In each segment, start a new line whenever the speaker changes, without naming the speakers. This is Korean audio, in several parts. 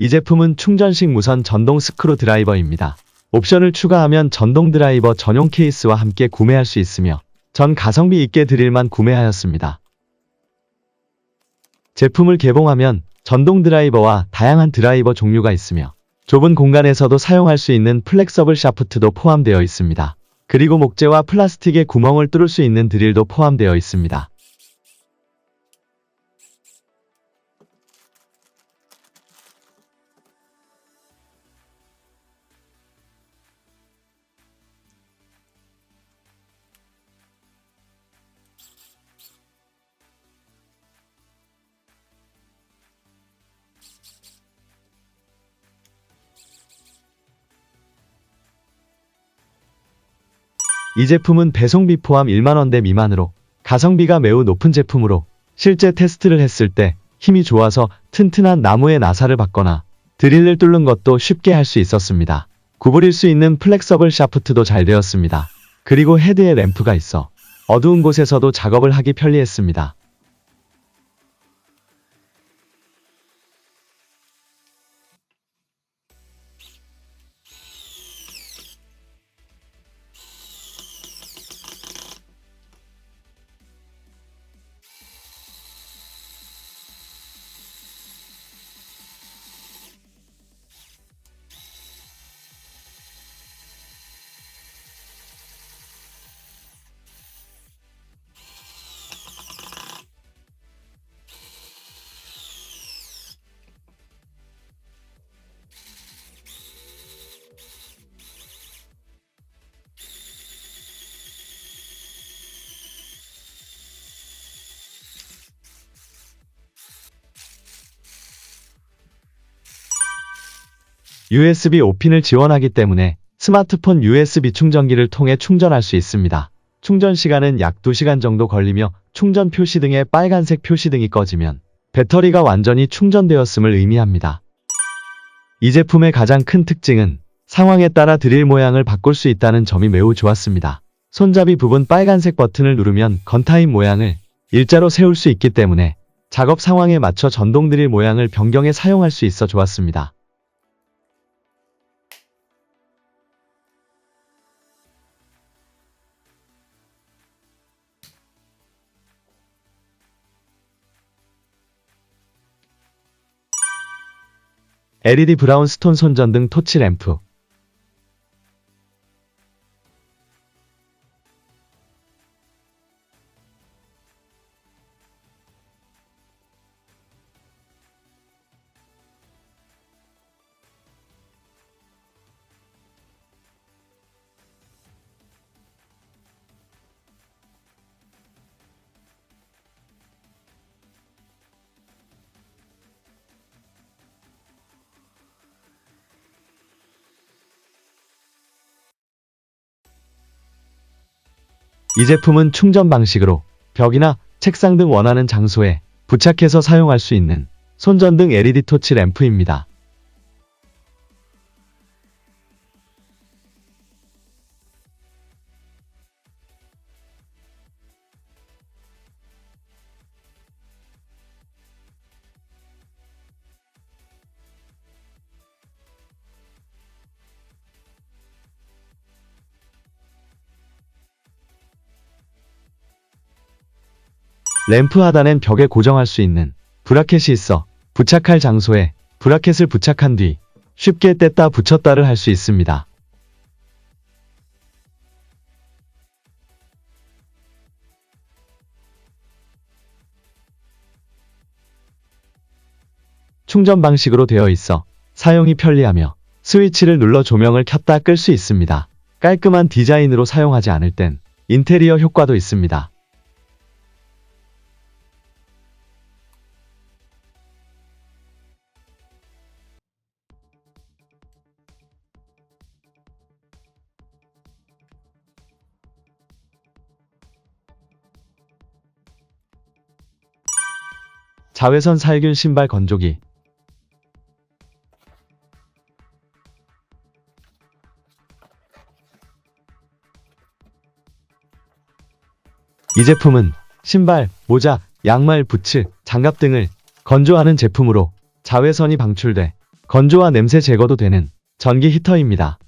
이 제품은 충전식 무선 전동 스크루 드라이버입니다. 옵션을 추가하면 전동 드라이버 전용 케이스와 함께 구매할 수 있으며 전 가성비 있게 드릴만 구매하였습니다. 제품을 개봉하면 전동 드라이버와 다양한 드라이버 종류가 있으며 좁은 공간에서도 사용할 수 있는 플렉서블 샤프트도 포함되어 있습니다. 그리고 목재와 플라스틱의 구멍을 뚫을 수 있는 드릴도 포함되어 있습니다. 이 제품은 배송비 포함 1만원대 미만으로 가성비가 매우 높은 제품으로 실제 테스트를 했을 때 힘이 좋아서 튼튼한 나무의 나사를 받거나 드릴을 뚫는 것도 쉽게 할 수 있었습니다. 구부릴 수 있는 플렉서블 샤프트도 잘 되었습니다. 그리고 헤드에 램프가 있어 어두운 곳에서도 작업을 하기 편리했습니다. USB 5핀을 지원하기 때문에 스마트폰 USB 충전기를 통해 충전할 수 있습니다. 충전 시간은 약 2시간 정도 걸리며 충전 표시 등의 빨간색 표시등이 꺼지면 배터리가 완전히 충전되었음을 의미합니다. 이 제품의 가장 큰 특징은 상황에 따라 드릴 모양을 바꿀 수 있다는 점이 매우 좋았습니다. 손잡이 부분 빨간색 버튼을 누르면 건타임 모양을 일자로 세울 수 있기 때문에 작업 상황에 맞춰 전동 드릴 모양을 변경해 사용할 수 있어 좋았습니다. LED 브라운 스톤 손전등 토치 램프 이 제품은 충전 방식으로 벽이나 책상 등 원하는 장소에 부착해서 사용할 수 있는 손전등 LED 토치 램프입니다. 램프 하단엔 벽에 고정할 수 있는 브라켓이 있어 부착할 장소에 브라켓을 부착한 뒤 쉽게 뗐다 붙였다를 할 수 있습니다. 충전 방식으로 되어 있어 사용이 편리하며 스위치를 눌러 조명을 켰다 끌 수 있습니다. 깔끔한 디자인으로 사용하지 않을 땐 인테리어 효과도 있습니다. 자외선 살균 신발 건조기 이 제품은 신발, 모자, 양말, 부츠, 장갑 등을 건조하는 제품으로 자외선이 방출돼 건조와 냄새 제거도 되는 전기 히터입니다.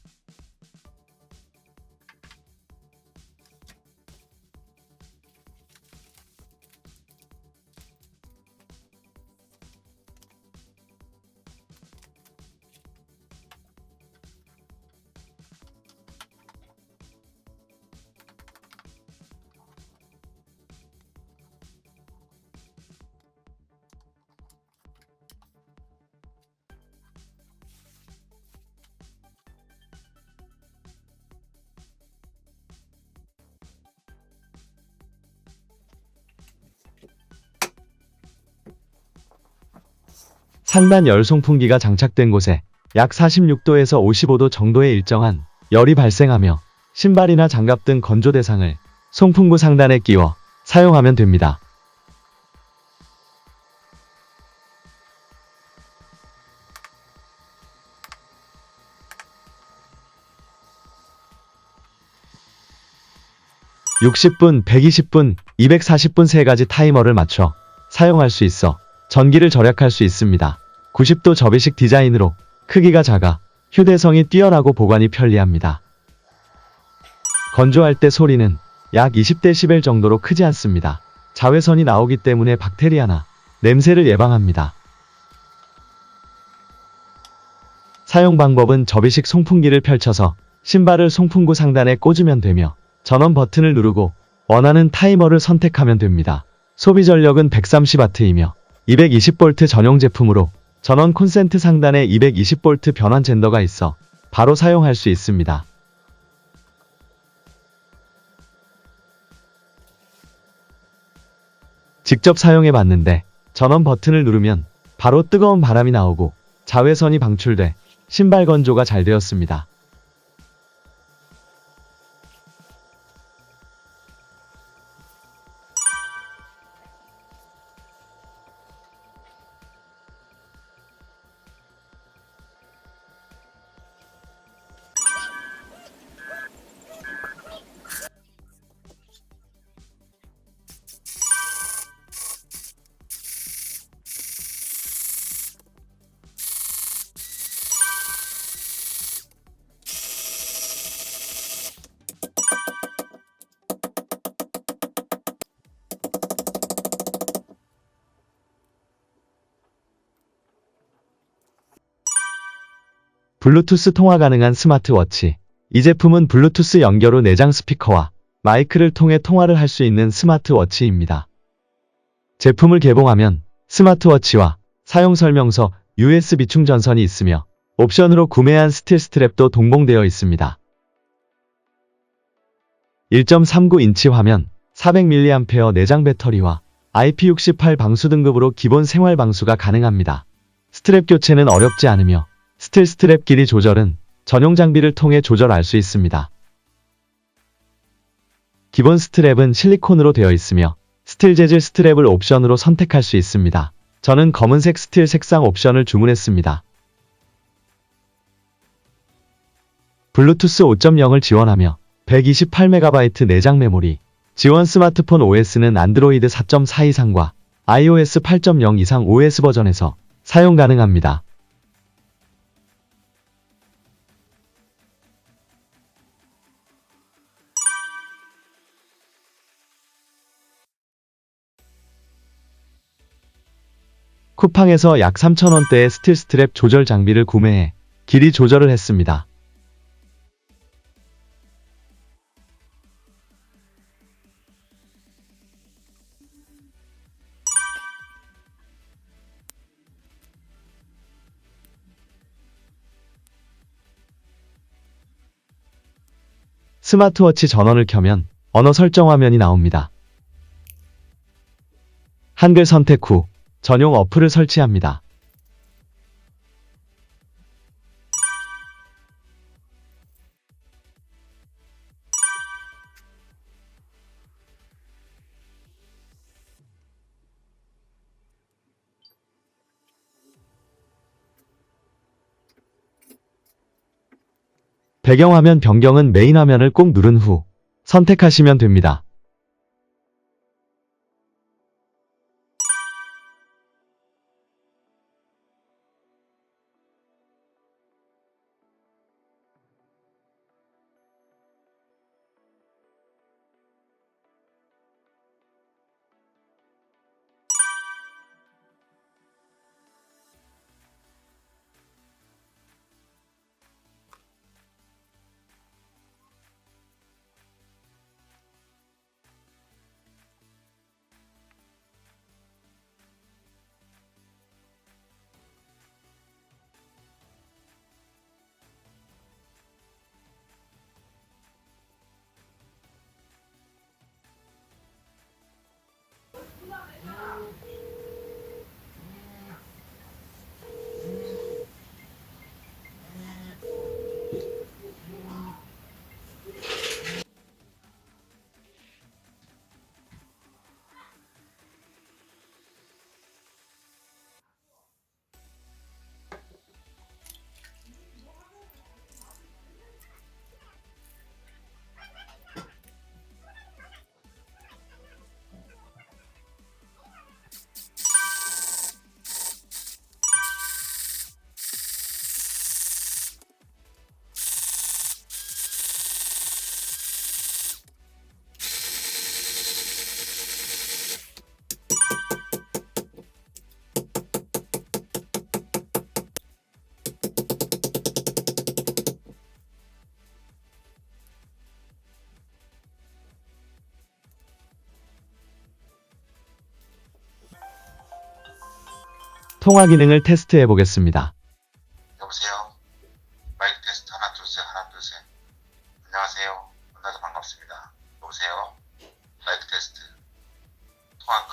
상단 열 송풍기가 장착된 곳에 약 46도에서 55도 정도의 일정한 열이 발생하며 신발이나 장갑 등 건조 대상을 송풍구 상단에 끼워 사용하면 됩니다. (60분) (120분) (240분) 세 가지 타이머를 맞춰 사용할 수 있어 전기를 절약할 수 있습니다. 90도 접이식 디자인으로 크기가 작아 휴대성이 뛰어나고 보관이 편리합니다. 건조할 때 소리는 약 20dB 정도로 크지 않습니다. 자외선이 나오기 때문에 박테리아나 냄새를 예방합니다. 사용 방법은 접이식 송풍기를 펼쳐서 신발을 송풍구 상단에 꽂으면 되며 전원 버튼을 누르고 원하는 타이머를 선택하면 됩니다. 소비 전력은 130W이며 220V 전용 제품으로 전원 콘센트 상단에 220V 변환 젠더가 있어 바로 사용할 수 있습니다. 직접 사용해 봤는데 전원 버튼을 누르면 바로 뜨거운 바람이 나오고 자외선이 방출돼 신발 건조가 잘 되었습니다. 블루투스 통화 가능한 스마트워치. 이 제품은 블루투스 연결 후 내장 스피커와 마이크를 통해 통화를 할 수 있는 스마트워치입니다. 제품을 개봉하면 스마트워치와 사용 설명서, USB 충전선이 있으며 옵션으로 구매한 스틸 스트랩도 동봉되어 있습니다. 1.39인치 화면, 400mAh 내장 배터리와 IP68 방수 등급으로 기본 생활 방수가 가능합니다. 스트랩 교체는 어렵지 않으며 스틸 스트랩 길이 조절은 전용 장비를 통해 조절할 수 있습니다. 기본 스트랩은 실리콘으로 되어 있으며 스틸 재질 스트랩을 옵션으로 선택할 수 있습니다. 저는 검은색 스틸 색상 옵션을 주문했습니다. 블루투스 5.0을 지원하며 128MB 내장 메모리, 지원 스마트폰 OS는 안드로이드 4.4 이상과 iOS 8.0 이상 OS 버전에서 사용 가능합니다. 쿠팡에서 약 3,000원대의 스틸 스트랩 조절 장비를 구매해 길이 조절을 했습니다. 스마트워치 전원을 켜면 언어 설정 화면이 나옵니다. 한글 선택 후 전용 어플을 설치합니다. 배경화면 변경은 메인 화면을 꼭 누른 후 선택하시면 됩니다. 통화 기능을 테스트해 보겠습니다.
여보세요? 마이크 테스트 하나 둘셋 하나 둘셋 안녕하세요 만나서 반갑습니다 여보세요? 마이크 테스트 통화 끝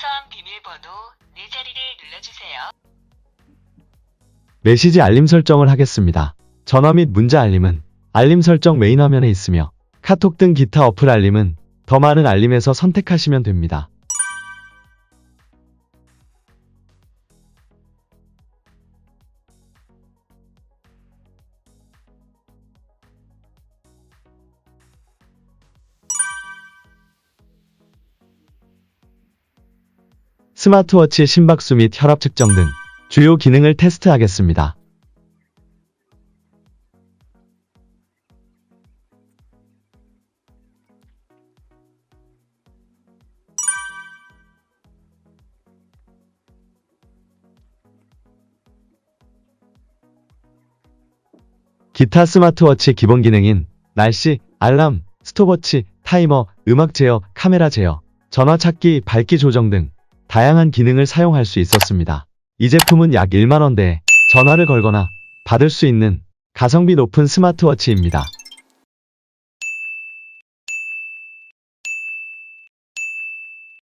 사소한 비밀번호 네 자리를 눌러주세요.
메시지 알림 설정을 하겠습니다. 전화 및 문자 알림은 알림 설정 메인 화면에 있으며 카톡 등 기타 어플 알림은 더 많은 알림에서 선택하시면 됩니다. 스마트워치 심박수 및 혈압 측정 등 주요 기능을 테스트하겠습니다. 기타 스마트워치 기본 기능인 날씨, 알람, 스톱워치, 타이머, 음악 제어, 카메라 제어, 전화 찾기, 밝기 조정 등 다양한 기능을 사용할 수 있었습니다. 이 제품은 약 1만원대에 전화를 걸거나 받을 수 있는 가성비 높은 스마트워치입니다.